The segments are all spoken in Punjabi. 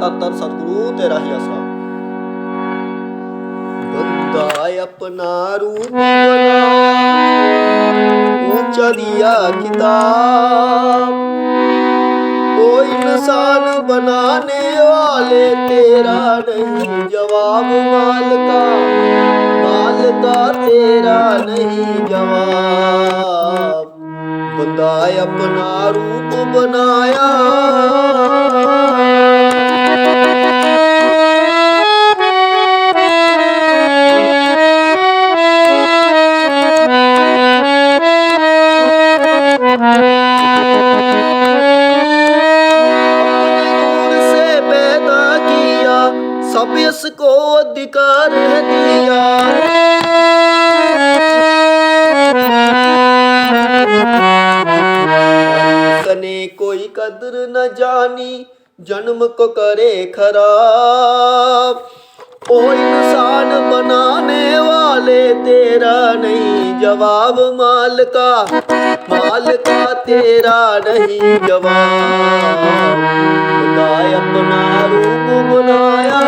ਤਨ ਤਨ ਸਤਿਗੁਰੂ ਤੇਰਾ ਹੀ ਆਸਰਾ। ਬੰਦਾ ਆਪਣਾ ਰੂਪ ਬਣਾ, ਉੱਚਾ ਦੀਆ ਕਿਤਾਬ। ਉਹ ਇਨਸਾਨ ਬਣਾਨੇ ਵਾਲੇ ਤੇਰਾ ਨਹੀਂ, ਜਵਾਬ ਮਾਲਕਾ ਮਾਲਕਾ ਤੇਰਾ ਨਹੀਂ, ਜਵਾਬ। ਬੰਦਾ ਆਪਣਾ ਰੂਪ ਬਣਾਇਆ। सब इसको अधिकार दिया सने कोई कदर न जानी जन्म को करे खराब ओ इंसान बनाने वाले तेरा नहीं जवाब माल का माल का तेरा नहीं जवाब खुदा अपना रूप बनाया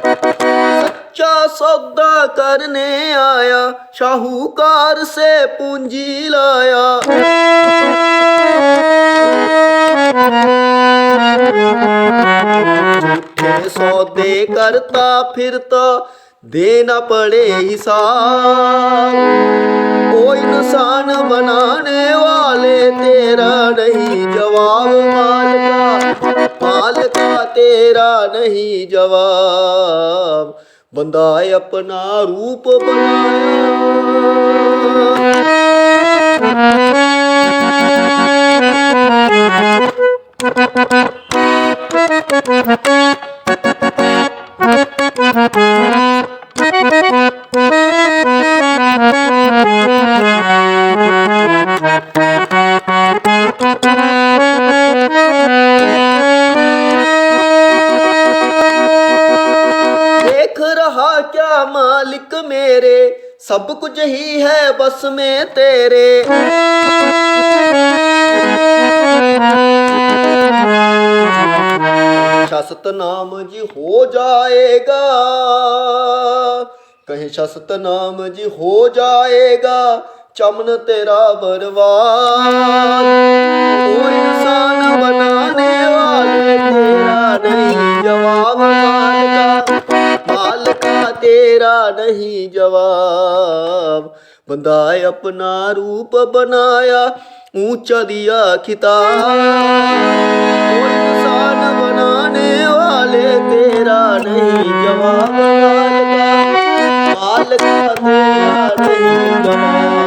सच्चा सौदा करने आया शाहूकार से पूंजी लाया ਝੂਠੇ ਸੌਦੇ ਕਰਤਾ ਫਿਰਤਾ ਦੇਣਾ ਪੜੇ ਹਿਸਾਬ ਉਹ ਇਨਸਾਨ ਬਣਾਣੇ ਵਾਲੇ ਤੇਰਾ ਨਹੀਂ ਜਵਾਬ, ਮਾਲਕਾ। ਮਾਲਕਾ ਤੇਰਾ ਨਹੀਂ ਜਵਾਬ। ਬੰਦਾ ਆਪਣਾ ਰੂਪ ਬਣਾਇਆ। کیا مالک میرے؟ سب کچھ ہی ہے بس میں تیرے۔ شاست نام جی ہو جائے گا۔ کہیں شاست نام جی ہو جائے گا۔ چمن تیرا برباد۔ انسان بنانے والے تیرا نہیں، جواب तेरा नहीं जवाब बंदा अपना रूप बनाया ऊंचा दिया खिताब ओ इंसान बनाने वाले तेरा नहीं जवाब माल का माल का तेरा नहीं